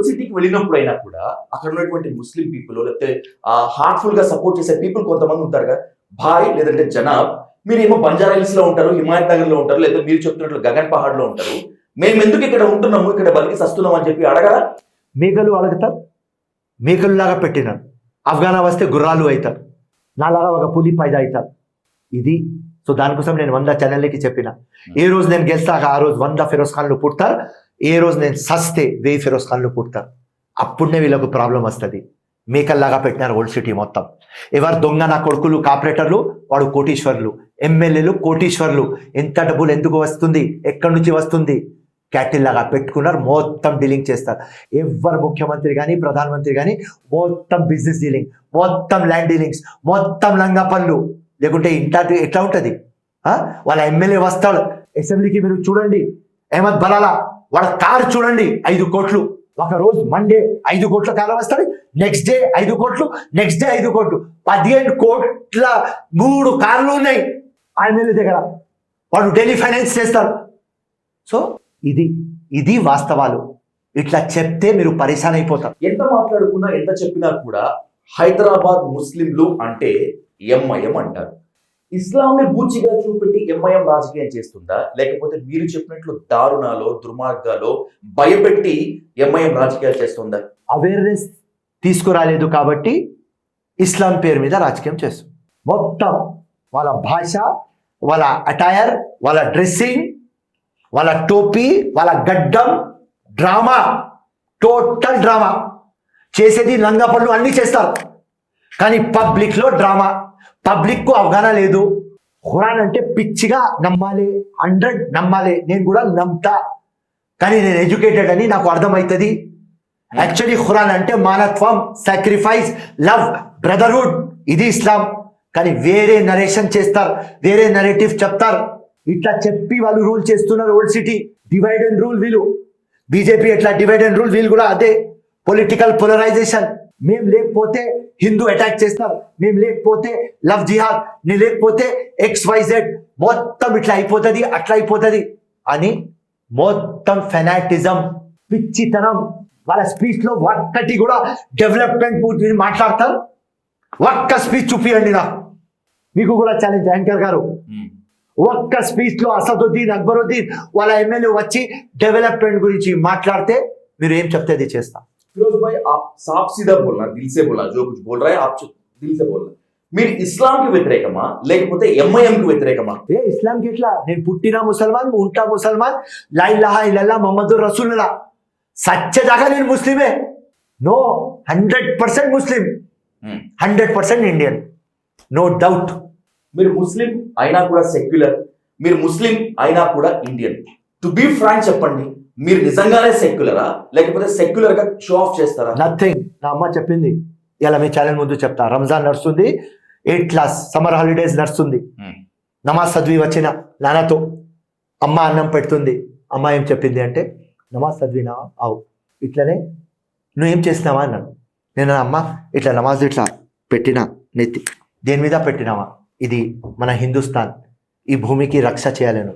Old సిటీకి వెళ్ళినప్పుడు అయినా కూడా అక్కడ ఉన్నటువంటి ముస్లిం పీపుల్ లేకపోతే హార్ట్ఫుల్గా సపోర్ట్ చేసే పీపుల్ కొంతమంది ఉంటారు కదా. భాయ్ లేదంటే జనాబ్ మీరేమో బంజారా హిల్స్లో ఉంటారు హిమాయత్ నగర్లో ఉంటారు లేదా మీరు చెప్తున్నట్లు గగన్ పహాడ్లో ఉంటారు. మేము ఎందుకు ఇక్కడ ఉంటున్నాము ఇక్కడ బలికి సస్తున్నాం అని చెప్పి అడగరా? మేకలు మేఘలు లాగా పెట్టినారు. ఆఫ్ఘానా వస్తే గుర్రాలు అవుతారు నాలాగా ఒక పులి పైద అవుతారు ఇది సో దానికోసం నేను వంద ఛానల్కి చెప్పిన. ఏ రోజు నేను గెలిచాక ఆ రోజు వంద ఫిరోజ్ ఖాన్లు పుడతారు. ఏ రోజు నేను సస్తే వేయి ఫిరోజ్ ఖాన్లు పుడతారు అప్పుడునే వీళ్ళకు ప్రాబ్లం వస్తుంది. మేకల్లాగా పెట్టినారు ఓల్డ్ సిటీ మొత్తం. ఎవరు దొంగ నా కొడుకులు కాపరేటర్లు వాడు కోటీశ్వర్లు. ఎమ్మెల్యేలు కోటీశ్వర్లు. ఎంత డబ్బులు ఎందుకు వస్తుంది? ఎక్కడి నుంచి వస్తుంది? క్యాటిల్ లాగా పెట్టుకున్నారు మొత్తం డీలింగ్ చేస్తారు. ఎవరు ముఖ్యమంత్రి కానీ ప్రధానమంత్రి కానీ మొత్తం బిజినెస్ డీలింగ్ మొత్తం ల్యాండ్ డీలింగ్స్ మొత్తం లంగా పనులు లేకుంటే ఇంటా ఎట్లా ఉంటుంది? వాళ్ళ ఎమ్మెల్యే వస్తాడు. అసెంబ్లీకి మీరు చూడండి. అహ్మద్ బలాలా. వాళ్ళ కారు చూడండి ఐదు కోట్లు. ఒక రోజు మండే ఐదు కోట్ల కాలం వస్తాడు నెక్స్ట్ డే ఐదు కోట్లు నెక్స్ట్ డే ఐదు కోట్లు. పదిహేను కోట్ల మూడు కార్లు ఉన్నాయి. ఆయన దగ్గర. వాడు డైలీ ఫైనాన్స్ చేస్తారు సో ఇది ఇది వాస్తవాలు. ఇట్లా చెప్తే మీరు పరిశాన్ అయిపోతారు. ఎంత మాట్లాడుకున్నా ఎంత చెప్పినా కూడా హైదరాబాద్ ముస్లింలు అంటే ఎంఐఎం అంటారు. ఇస్లాంని బూచిగా చూపెట్టి ఎంఐఎం రాజకీయం చేస్తుందా? లేకపోతే మీరు చెప్పినట్లు దారుణాలో దుర్మార్గాలో భయపెట్టి ఎంఐఎం రాజకీయాలు చేస్తుందా? అవేర్నెస్ తీసుకురాలేదు కాబట్టి ఇస్లాం పేరు మీద రాజకీయం చేస్తుంది మొత్తం వాళ్ళ భాష వాళ్ళ అటైర్ వాళ్ళ డ్రెస్సింగ్ వాళ్ళ టోపీ వాళ్ళ గడ్డం డ్రామా టోటల్ డ్రామా. చేసేది లంగా పళ్ళు అన్నీ చేస్తారు. కానీ పబ్లిక్లో డ్రామా. పబ్లిక్కు అవగాహన లేదు. ఖురాన్ అంటే పిచ్చిగా నమ్మాలి హండ్రెడ్ నమ్మాలి. నేను కూడా నమ్ముతా. కానీ నేను ఎడ్యుకేటెడ్ అని నాకు అర్థమవుతుంది. యాక్చువల్లీ ఖురాన్ అంటే మానత్వం సాక్రిఫైస్ లవ్ బ్రదర్హుడ్ ఇది ఇస్లాం. కానీ వేరే నరేషన్ చేస్తారు వేరే నరేటివ్ చెప్తారు. ఇట్లా చెప్పి వాళ్ళు రూల్ చేస్తున్నారు old city divide and rule వీళ్ళు. బీజేపీ ఎట్లా డివైడ్ అండ్ రూల్ వీళ్ళు కూడా అదే. పొలిటికల్ పోలరైజేషన్ మేము లేకపోతే హిందూ అటాక్ చేస్తారు. మేము లేకపోతే లవ్ జిహాద్ నీ లేకపోతే ఎక్స్ వైజెడ్ మొత్తం ఇట్లా అయిపోతుంది అట్లా అయిపోతుంది అని మొత్తం ఫెనాటిజం పిచ్చితనం. వాళ్ళ స్పీచ్లో ఒక్కటి కూడా డెవలప్మెంట్ గురించి మాట్లాడతారు ఒక్క స్పీచ్ చూపియండి నాకు మీకు కూడా ఛాలెంజ్ యాంకర్ గారు. ఒక్క స్పీచ్లో అసదుద్దీన్ అక్బరుద్దీన్ వాళ్ళ ఎమ్మెల్యే వచ్చి డెవలప్మెంట్ గురించి మాట్లాడితే మీరు ఏం చెప్తే అది చేస్తా. फिरोज भाई आप साफ सीधा बोलना दिल से बोलना जो कुछ बोल रहा है आप चुप- दिल से बोलना మీరు ఇస్లాంకి వ్యతిరేకమా లేకపోతే ఎంఐఎం కి వ్యతిరేకమా ఏ ఇస్లాంకి ఎట్లా నేను పుట్టిన ముసల్మాన్ ఉంటా ముసల్మాన్ లా ఇలాహా ఇల్లల్లా మొహమ్మద్ రసూల్లా సత్యదాకా నేను ముస్లిమే నో హండ్రెడ్ పర్సెంట్ ముస్లిం hundred percent Indian no doubt మీరు ముస్లిం అయినా కూడా సెక్యులర్ మీరు ముస్లిం అయినా కూడా ఇండియన్ టు బీ ఫ్రాంక్ చెప్పండి మీరు నిజంగానే సెక్యులరా లేకపోతే సెక్యులర్గా షో ఆఫ్ చేస్తారా? నథింగ్ నా అమ్మ చెప్పింది. ఇలా మీ ఛానల్ ముందు చెప్తా. రంజాన్ నడుస్తుంది. ఎయిత్ క్లాస్ సమ్మర్ హాలిడేస్ నడుస్తుంది. నమాజ్ చదివి వచ్చిన నాన్నతో అమ్మ అన్నం పెడుతుంది. అమ్మ ఏం చెప్పింది అంటే నమాజ్ చదివినా? అవు ఇట్లనే నువ్వు ఏం చేసినావా? అన్నాను నేను అమ్మ ఇట్లా నమాజ్ ఇట్లా పెట్టినా నెత్తి. దేని మీద పెట్టినావా? ఇది మన హిందుస్థాన్. ఈ భూమికి రక్ష చేయాలను